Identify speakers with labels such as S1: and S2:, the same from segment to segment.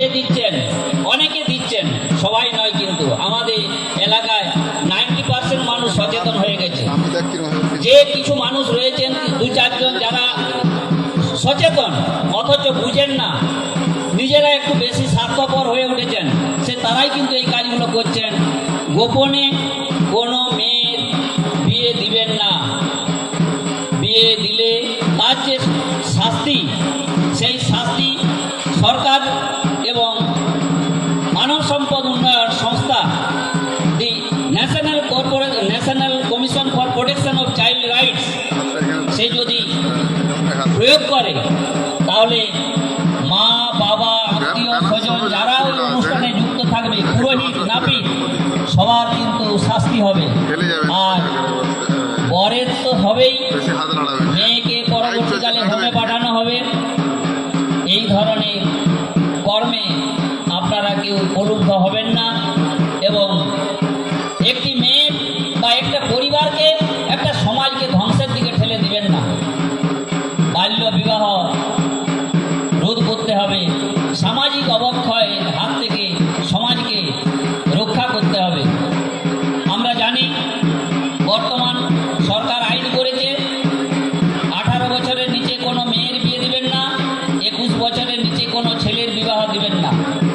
S1: দিচ্ছেন, অনেকে দিচ্ছেন, সবাই নয় কিন্তু। আমাদের এলাকায় নাইনটি পার্সেন্ট মানুষ সচেতন হয়ে গেছে। যে কিছু মানুষ রয়েছেন, দু চারজন যারা সচেতন, অথচ বুঝেন না, নিজেরা একটু বেশি স্বার্থপর হয়ে উঠেছেন, সে তারাই কিন্তু এই কাজগুলো করছেন। গোপনে কোনো মেয়ের বিয়ে দিবেন না। বিয়ে প্রয়োগ করে তাহলে মা বাবা আত্মীয় স্বজন যারা ওই অনুষ্ঠানে যুক্ত থাকবে পুরোহিত নাপিত সবার কিন্তু শাস্তি হবে। আর বরের তো হবেই। মেয়েকে পরবর্তীকালে হোমে পাঠানো হবে। এই ধরনের দিবেন না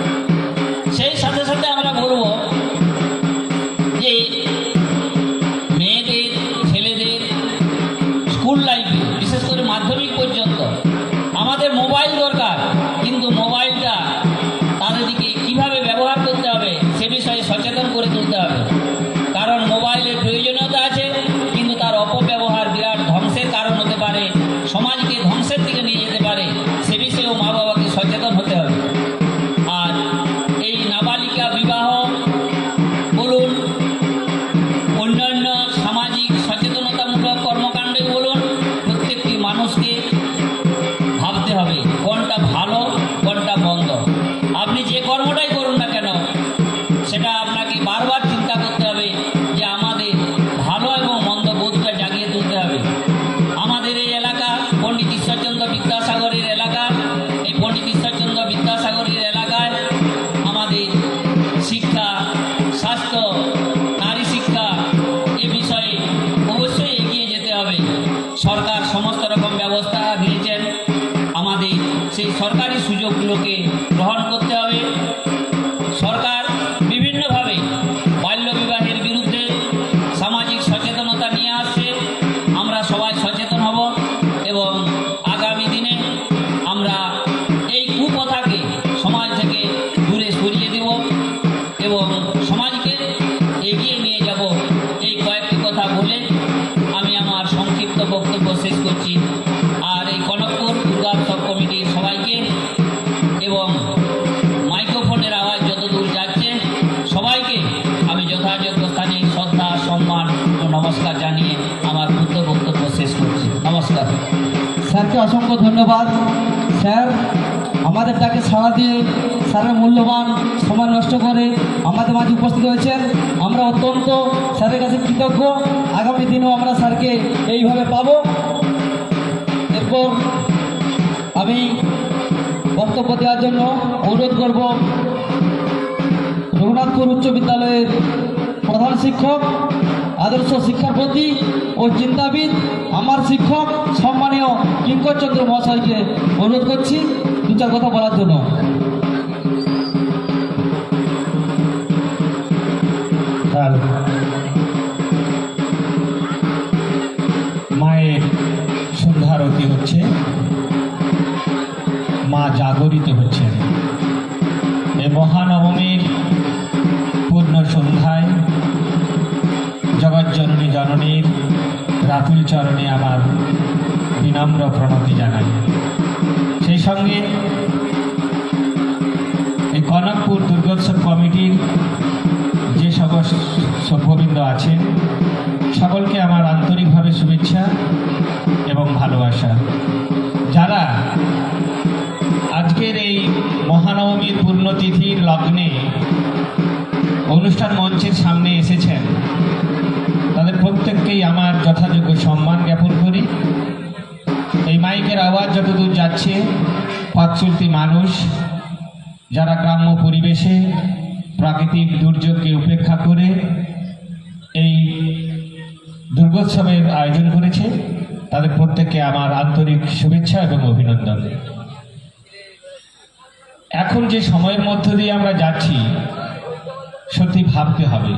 S1: সরকারি সুযোগগুলোকে গ্রহণ
S2: স্যারকে অসংখ্য ধন্যবাদ। স্যার আমাদের ডাকে সাড়া দিয়ে স্যারের মূল্যবান সময় নষ্ট করে আমাদের মাঝে উপস্থিত হয়েছেন। আমরা অত্যন্ত স্যারের কাছে কৃতজ্ঞ। আগামী দিনেও আমরা স্যারকে এইভাবে পাব। এরপর আমি বক্তব্য দেওয়ার জন্য অনুরোধ করব রঘুনাথপুর উচ্চ বিদ্যালয়ের প্রধান শিক্ষক আদর্শ শিক্ষার প্রতি ও চিন্তাবিদ, আমার শিক্ষক, সম্মানীয় কিঙ্কর চন্দ্র মহাশয়কে অনুরোধ করছি দু চার কথা বলার জন্য।
S3: মায়ের সন্ধ্যারতি হচ্ছে। মা জাগরিত হচ্ছেন। এ মহানবমীর জগজ্জননী জননীর রাতুল চরণে আমার বিনম্র প্রণতি জানাই। সেই সঙ্গে এই কনকপুর দুর্গোৎসব কমিটির যে সকল সভ্যবৃন্দ আছেন, সকলকে আমার আন্তরিকভাবে শুভেচ্ছা এবং ভালোবাসা। যারা আজকের এই মহানবমীর পূর্ণতিথির লগ্নে অনুষ্ঠান মঞ্চের সামনে এসেছেন প্রত্যেককেই আমার যথাযোগ্য সম্মান জ্ঞাপন করি। এই মাইকের আওয়াজ যতদূর যাচ্ছে পথ মানুষ, যারা গ্রাম্য পরিবেশে প্রাকৃতিক দুর্যোগকে উপেক্ষা করে এই দুর্গোৎসবের আয়োজন করেছে, তাদের প্রত্যেককে আমার আন্তরিক শুভেচ্ছা এবং অভিনন্দন। এখন যে সময়ের মধ্য দিয়ে আমরা যাচ্ছি, সত্যি ভাবতে হবে।